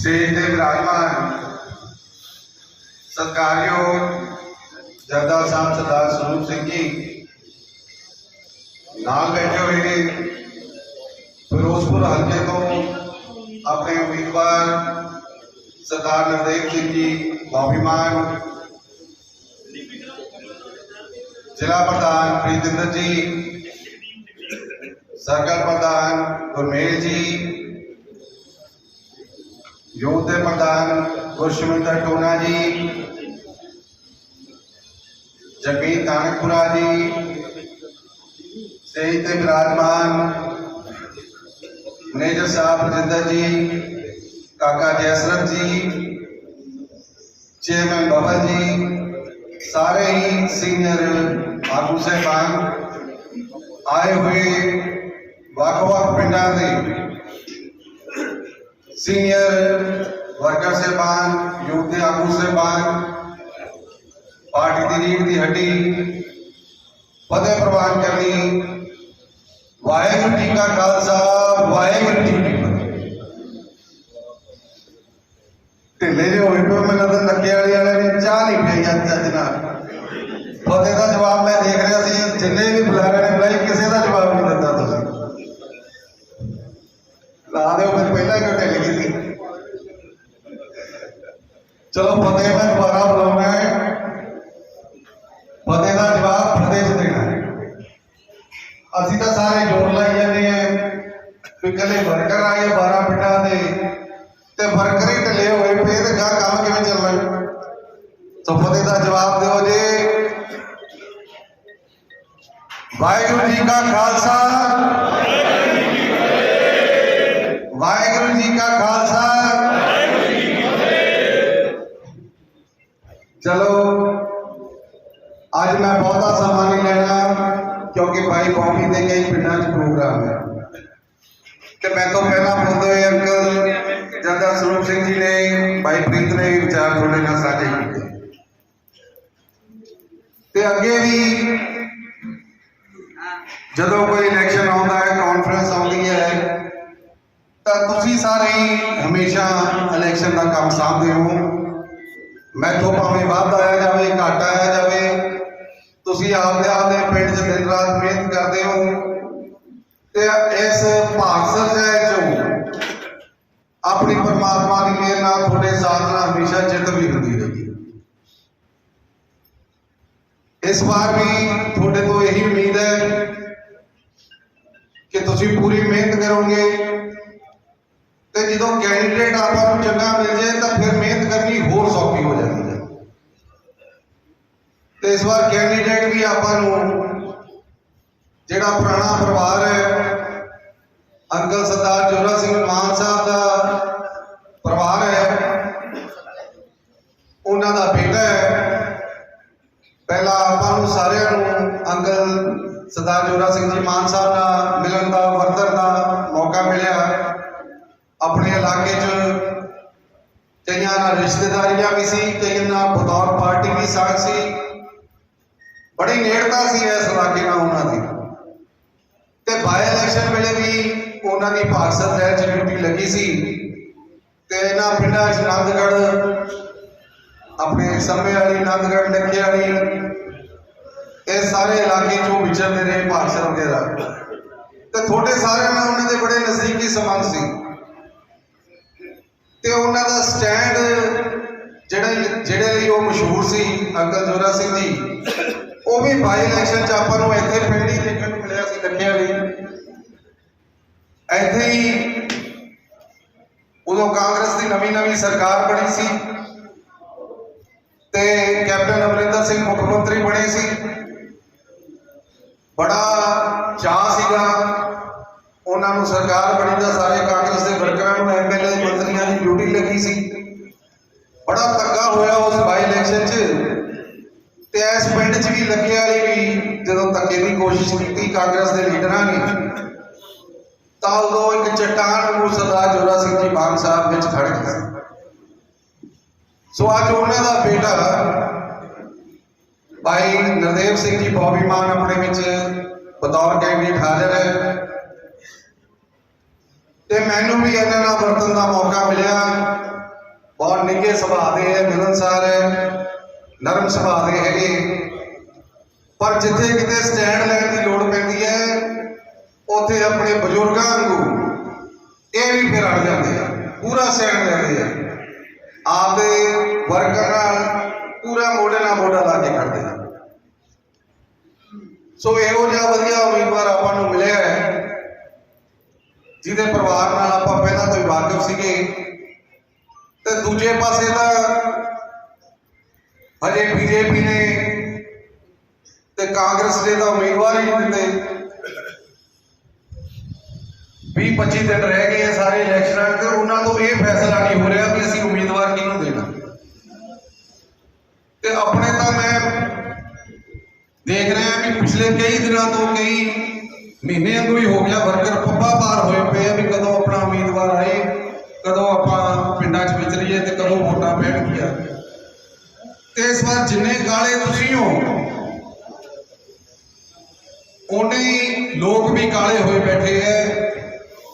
Stage ਤੇ ਵਿਰਾਜਮਾਨ ਸਤਿਕਾਰਯੋਗ ਜਰਦਾ ਸਾਹਿਬ ਸਰਦਾਰ ਸਰੂਪ ਸਿੰਘ ਜੀ ਨਾਲ ਬੈਠੇ ਹੋਏ ਨੇ ਫਿਰੋਜ਼ਪੁਰ ਹਲਕੇ ਤੋਂ ਆਪਣੇ ਉਮੀਦਵਾਰ ਸਰਦਾਰ ਨਰਦੇਵ ਸਿੰਘ ਜੀ ਬਾਬੀਮਾਨ ਜ਼ਿਲ੍ਹਾ ਪ੍ਰਧਾਨ ਪ੍ਰੀਤਿੰਦਰ ਜੀ ਸਰਕਲ ਪ੍ਰਧਾਨ ਗੁਰਮੇਲ ਜੀ ਯੂਥ ਦੇ ਪ੍ਰਧਾਨ ਗੁਰਸ਼ਮਿੰਦਰ ਟੋਨਾ ਜੀ ਜਗਮੀਤ ਕਾਨਕਪੁਰਾ ਜੀ ਸਹੀ ਤੇ ਵਿਰਾਜਮਾਨ ਮੈਨੇਜਰ ਸਾਹਿਬ ਰਜਿੰਦਰ ਜੀ ਕਾਕਾ ਜੈਸਰਤ ਜੀ ਚੇਅਰਮੈਨ ਬਬਲ ਜੀ ਸਾਰੇ ਹੀ ਸੀਨੀਅਰ ਆਗੂ ਸਾਹਿਬਾਨ ਆਏ ਹੋਏ ਵੱਖ-ਵੱਖ ਪਿੰਡਾਂ ਦੇ ਸੀਨੀਅਰ ਵਰਕਰ ਸਾਹਿਬਾਨ ਯੂਥ ਦੇ ਆਗੂ ਸਾਹਿਬਾਨ ਪਾਰਟੀ ਦੀ ਰੀੜ ਦੀ ਹੱਡੀ ਫਤਿਹ ਪ੍ਰਵਾਨ ਕਰਨੀ ਵਾਹਿਗੁਰੂ ਜੀ ਕਾ ਖਾਲਸਾ ਵਾਹਿਗੁਰੂ ਜੀ ਕੀ ਫਤਿਹ ਢਿੱਲੇ ਜਿਹੇ ਹੋਏ ਪਏ ਮੈਨੂੰ ਤਾਂ ਨੱਕੇ ਵਾਲੀ ਵਾਲੇ ਨੇ ਚਾਹ ਨਹੀਂ ਪਈ ਅੱਜ ਅੱਜ ਨਾਲ ਫਤਿਹ ਦਾ ਜਵਾਬ ਮੈਂ ਦੇਖ ਰਿਹਾ ਸੀ ਜਿੰਨੇ ਵੀ ਬੁਲਾਰੇ ਨੇ ਬੁਲਾਈ ਕਿਸੇ ਦਾ ਜਵਾਬ ਨਹੀਂ ਦਿੱਤਾ ਤੁਸੀਂ ਲਾ ਦਿਓ ਫਿਰ ਪਹਿਲਾਂ ਹੀ ਢਿੱਲ ਗਈ ਸੀ ਚਲੋ ਫਤਿਹ ਮੈਂ ਦੁਬਾਰਾ ਬੁਲਾਉਣਾ ਹੈ। ਫਤਿਹ ਦਾ ਜਵਾਬ ਫਤਿਹ ਚ ਦੇਣਾ ਹੈ। ਅਸੀਂ ਤਾਂ ਸਾਰੇ ਜੋਰ ਲਾਈ ਜਾਂਦੇ ਆ ਵੀ ਕੱਲੇ ਵਰਕਰ ਆਏ 12 ਪਿੰਡਾਂ ਦੇ ਤੇ ਵਰਕਰ ਹੀ ਢਿੱਲੇ ਹੋਏ ਪਏ ਤੇ ਗਾ ਕੰਮ ਕਿਵੇਂ ਚੱਲਣਾ ਸੋ ਫਤਿਹ ਦਾ ਜਵਾਬ ਦਿਓ ਜੀ। ਵਾਹਿਗੁਰੂ ਜੀ ਕਾ ਖਾਲਸਾ। ਕਿਉਂਕਿ ਭਾਈ ਬੌਂਬੀ ਦੇ ਕਈ ਪਿੰਡਾਂ 'ਚ ਪ੍ਰੋਗਰਾਮ ਹੈ। ਤੇ ਮੈਂ ਤੋਂ ਪਹਿਲਾਂ ਬੋਲਦੇ ਅੰਕਲ ਜਰਦਾ ਸਰੂਪ ਸਿੰਘ ਜੀ ਨੇ, ਭਾਈ ਪ੍ਰੀਤ ਨੇ ਵਿਚਾਰ ਤੁਹਾਡੇ ਨਾਲ ਸਾਂਝੇ ਕੀਤੇ। ਤੇ ਅੱਗੇ ਵੀ ਜਦੋਂ ਕੋਈ ਇਲੈਕਸ਼ਨ ਆਉਂਦਾ ਹੈ ਕਾਨਫਰੰਸ ਆਉਂਦੀ ਹੈ, ਤਾਂ ਤੁਸੀਂ ਸਾਰੇ ਹਮੇਸ਼ਾ ਇਲੈਕਸ਼ਨ ਦਾ ਕੰਮ ਸਾਂਭਦੇ ਹੋ। ਮੈਥੋਂ ਭਾਵੇਂ ਵੱਧ ਆਇਆ ਜਾਵੇ, ਘੱਟ ਆਇਆ ਜਾਵੇ ਤੁਸੀਂ ਆਪਦੇ ਆਪਦੇ ਪਿੰਡ 'ਚ ਦਿਨ ਰਾਤ ਮਿਹਨਤ ਕਰਦੇ ਹੋ ਤੇ ਇਸ ਭਾਗ ਸਰਜੈ ਚੋਂ ਆਪਣੀ ਪਰਮਾਤਮਾ ਦੀ ਮਿਹਰ ਨਾਲ ਤੁਹਾਡੇ ਸਾਥ ਨਾਲ ਹਮੇਸ਼ਾ ਜਿੱਤ ਵੀ ਹੁੰਦੀ ਰਹੀ। ਇਸ ਵਾਰ ਵੀ ਤੁਹਾਡੇ ਤੋਂ ਇਹੀ ਉਮੀਦ ਹੈ ਕਿ ਤੁਸੀਂ ਪੂਰੀ ਮਿਹਨਤ ਕਰੋਗੇ ਤੇ ਜਦੋਂ ਕੈਂਡੀਡੇਟ ਆਪਾਂ ਨੂੰ ਚੰਗਾ ਮਿਲ ਜਾਏ ਤਾਂ ਫਿਰ ਮਿਹਨਤ ਕਰਨੀ ਹੋਰ ਸੌਖੀ ਹੋ ਜਾਂਦੀ ਹੈ। ਤੇ ਇਸ ਵਾਰ ਕੈਂਡੀਡੇਟ ਵੀ ਆਪਾਂ ਨੂੰ ਜਿਹੜਾ ਪੁਰਾਣਾ ਪਰਿਵਾਰ ਹੈ, ਅੰਕਲ ਸਰਦਾਰ ਜੋਰਾ ਸਿੰਘ ਮਾਨ ਸਾਹਿਬ ਦਾ ਪਰਿਵਾਰ ਹੈ, ਉਹਨਾਂ ਦਾ ਬੇਟਾ ਹੈ। ਪਹਿਲਾਂ ਆਪਾਂ ਨੂੰ ਸਾਰਿਆਂ ਨੂੰ ਅੰਕਲ ਸਰਦਾਰ ਜੋਰਾ ਸਿੰਘ ਜੀ ਮਾਨ ਸਾਹਿਬ ਨਾਲ ਮਿਲਣ ਦਾ, ਵਰਤਣ ਦਾ ਮੌਕਾ ਮਿਲਿਆ। ਆਪਣੇ ਇਲਾਕੇ 'ਚ ਕਈਆਂ ਨਾਲ ਰਿਸ਼ਤੇਦਾਰੀਆਂ ਵੀ ਸੀ, ਕਈਆਂ ਨਾਲ ਬਤੌਰ ਪਾਰਟੀ ਵੀ ਸਾਥ ਸੀ। ਬੜੀ ਨੇੜਤਾ ਸੀ ਇਸ ਇਲਾਕੇ ਨਾਲ ਉਹਨਾਂ ਦੀ। ਤੇ ਬਾਈ ਇਲੈਕਸ਼ਨ ਵੇਲੇ ਵੀ ਉਹਨਾਂ ਦੀ ਭਾਰਸਤ ਰਹਿ ਚ ਡਿਊਟੀ ਲੱਗੀ ਸੀ। ਤੇ ਇਹਨਾਂ ਪਿੰਡਾਂ 'ਚ ਆਪਣੇ ਸਮੇਂ ਵਾਲੀ ਆਨੰਦਗੜ੍ਹ ਲੱਗੇ ਵਾਲੀ, ਇਹ ਸਾਰੇ ਇਲਾਕੇ 'ਚੋਂ ਵਿਚਰਦੇ ਰਹੇ ਭਾਰਸਤ ਵਗੈਰਾ। ਤੇ ਤੁਹਾਡੇ ਸਾਰਿਆਂ ਨਾਲ ਉਹਨਾਂ ਦੇ ਬੜੇ ਨਜ਼ਦੀਕੀ ਸੰਬੰਧ ਸੀ। ਤੇ ਉਹਨਾਂ ਦਾ ਸਟੈਂਡ ਜਿਹੜੇ ਜਿਹੜੇ ਲਈ ਉਹ ਮਸ਼ਹੂਰ ਸੀ, ਅੰਕਲ ਜੋਰਾ ਸਿੰਘ ਜੀ ਉਹ ਵੀ ਬਾਈ ਇਲੈਕਸ਼ਨ ਚ ਆਪਾਂ ਨੂੰ ਇੱਥੇ ਪਿੰਡ ਹੀ ਦੇਖਣ ਨੂੰ ਮਿਲਿਆ ਸੀ ਲੱਖਿਆ ਵੀ। ਇੱਥੇ ਹੀ ਉਦੋਂ ਕਾਂਗਰਸ ਦੀ ਨਵੀਂ ਨਵੀਂ ਸਰਕਾਰ ਬਣੀ ਸੀ ਤੇ ਕੈਪਟਨ ਅਮਰਿੰਦਰ ਸਿੰਘ ਮੁੱਖ ਮੰਤਰੀ ਬਣੇ ਸੀ। ਬੜਾ ਚਾਹ ਸੀਗਾ ਉਹਨਾਂ ਨੂੰ ਸਰਕਾਰ ਬਣੀ ਦਾ, ਸਾਰੇ ਕਾਂਗਰਸ ਦੇ ਵਰਕਰਾਂ ਨੂੰ ਐਮਐਲਏ ਮੰਤਰੀਆਂ ਦੀ ਡਿਊਟੀ ਲੱਗੀ ਸੀ ਬੜਾ ਧੱਕਾ ਹੋਇਆ ਉਸ ਬਾਈ ਇਲੈਕਸ਼ਨ 'ਚ ਤੇ ਇਸ ਪਿੰਡ 'ਚ ਵੀ ਲੱਗੇ ਵਾਲੀ ਵੀ ਜਦੋਂ ਧੱਕੇ ਦੀ ਕੋਸ਼ਿਸ਼ ਕੀਤੀ ਕਾਂਗਰਸ ਦੇ ਲੀਡਰਾਂ ਨੇ, ਤਾਂ ਉਦੋਂ ਇੱਕ ਚਟਾਨ ਨੂੰ ਸਰਦਾਰ ਜੋਰਾ ਸਿੰਘ ਜੀ ਮਾਨ ਸਾਹਿਬ ਵਿੱਚ ਖੜ ਗਏ ਸੋ ਅੱਜ ਉਹਨਾਂ ਦਾ ਬੇਟਾ ਭਾਈ ਨਰਦੇਵ ਸਿੰਘ ਜੀ ਬੋਬੀ ਆਪਣੇ ਵਿੱਚ ਬਤੌਰ ਕੈਂਡੀਡੇਟ ਹਾਜ਼ਰ ਹੈ। ਤੇ ਮੈਨੂੰ ਵੀ ਇਹਨਾਂ ਨਾਲ ਵਰਤਨ ਦਾ ਮੌਕਾ ਮਿਲਿਆ। ਬਹੁਤ ਨਿੱਘੇ ਸੁਭਾਅ ਦੇ ਹੈ, ਮਿਲਨਸਾਰ ਹੈ, ਨਰਮ ਸੁਭਾਅ ਦੇ ਹੈਗੇ। ਪਰ ਜਿੱਥੇ ਕਿਤੇ ਸਟੈਂਡ ਲੈਣ ਦੀ ਲੋੜ ਪੈਂਦੀ ਹੈ, ਉੱਥੇ ਆਪਣੇ ਬਜ਼ੁਰਗਾਂ ਵਾਂਗੂ ਇਹ ਵੀ ਫਿਰ ਅੜ ਜਾਂਦੇ ਆ, ਪੂਰਾ ਸਟੈਂਡ ਲੈਂਦੇ ਆ। ਆਪਦੇ ਵਰਕਰ ਨਾਲ ਪੂਰਾ ਮੋਢੇ ਨਾਲ ਮੋਢਾ ਲਾ ਕੇ ਖੜਦੇ ਆ। ਸੋ ਇਹੋ ਜਿਹਾ ਵਧੀਆ ਉਮੀਦਵਾਰ ਆਪਾਂ ਨੂੰ ਮਿਲਿਆ ਹੈ, ਜਿਹਦੇ ਪਰਿਵਾਰ ਨਾਲ ਆਪਾਂ ਪਹਿਲਾਂ ਤੋਂ ਹੀ ਵਾਕਿਫ ਸੀਗੇ। ਤੇ ਦੂਜੇ ਪਾਸੇ ਤਾਂ ਹਜੇ ਬੀਜੇਪੀ ਨੇ ਤੇ ਕਾਂਗਰਸ ਨੇ ਤਾਂ ਉਮੀਦਵਾਰ ਹੀ ਨਹੀਂ ਦਿੱਤੇ 20 25 ਦਿਨ ਰਹਿ ਗਏ ਆ ਸਾਰੇ ਇਲੈਕਸ਼ਨਾਂ ਤੇ, ਉਹਨਾਂ ਤੋਂ ਇਹ ਫੈਸਲਾ ਨਹੀਂ ਹੋ ਰਿਹਾ ਕਿ ਅਸੀਂ ਉਮੀਦਵਾਰ ਕਿਹਨੂੰ ਦੇਣਾ। ਤੇ ਆਪਣੇ ਤਾਂ ਮੈਂ ਦੇਖ ਰਿਹਾ ਵੀ ਪਿਛਲੇ ਕਈ ਦਿਨਾਂ ਤੋਂ ਕਈ ਮਹੀਨਿਆਂ ਤੋਂ ਹੀ ਹੋ ਗਿਆ, ਵਰਕਰ ਪੱਪਾ ਪਾਰ ਹੋਏ ਪਏ ਆ ਵੀ ਕਦੋਂ ਆਪਣਾ ਉਮੀਦਵਾਰ ਆਏ, ਕਦੋਂ ਆਪਾਂ ਪਿੰਡਾਂ 'ਚ ਵਿਚਰੀਏ ਤੇ ਕਦੋਂ ਵੋਟਾਂ ਪੈਣਗੀਆਂ। ਤੇ ਇਸ ਵਾਰ ਜਿੰਨੇ ਗਾਲੇ ਤੁਸੀਂ ਹੋ ਉਹਨੇ ਹੀ ਲੋਕ ਵੀ ਕਾਲੇ ਹੋਏ ਬੈਠੇ ਐ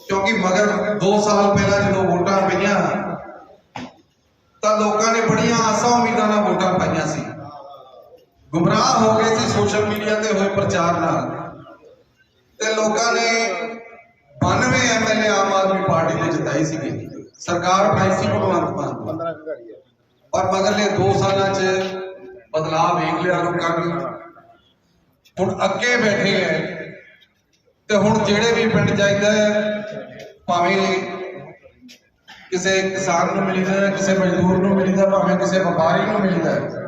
ਕਿਉਂਕਿ ਮਗਰ 2 ਸਾਲ ਪਹਿਲਾਂ ਜਦੋਂ ਵੋਟਾਂ ਪਈਆਂ ਤਾਂ ਲੋਕਾਂ ਨੇ ਬੜੀਆਂ ਆਸਾਂ ਉਮੀਦਾਂ ਨਾਲ ਵੋਟਾਂ ਪਾਈਆਂ ਸੀ। ਗੁੰਮਰਾਹ ਹੋ ਗਏ ਸੀ ਸੋਸ਼ਲ ਮੀਡੀਆ ਤੇ ਹੋਏ ਪ੍ਰਚਾਰ ਨਾਲ। ਤੇ ਲੋਕਾਂ ਨੇ 92 ਐਮਐਲਏ ਆਮ ਆਦਮੀ ਪਾਰਟੀ ਦੇ ਜਿਤਾਈ ਸੀਗੀ। ਸਰਕਾਰ ਬਣਾਈ ਸੀ ਭਗਵੰਤ ਮਾਨ। ਪਰ ਮਗਰਲੇ 2 ਸਾਲਾਂ 'ਚ ਬਦਲਾਅ ਵੇਖ ਲਿਆ ਲੋਕਾਂ ਨੇ। ਹੁਣ ਅੱਗੇ ਬੈਠੇ ਐ ਤੇ ਹੁਣ ਜਿਹੜੇ ਵੀ ਪਿੰਡ ਚਾਹੀਦਾ ਹੈ ਭਾਵੇਂ ਕਿਸੇ ਕਿਸਾਨ ਨੂੰ ਮਿਲੀਦਾ ਹੈ ਕਿਸੇ ਮਜ਼ਦੂਰ ਨੂੰ ਮਿਲੀਦਾ, ਭਾਵੇਂ ਕਿਸੇ ਵਪਾਰੀ ਨੂੰ ਮਿਲੀਦਾ ਹੈ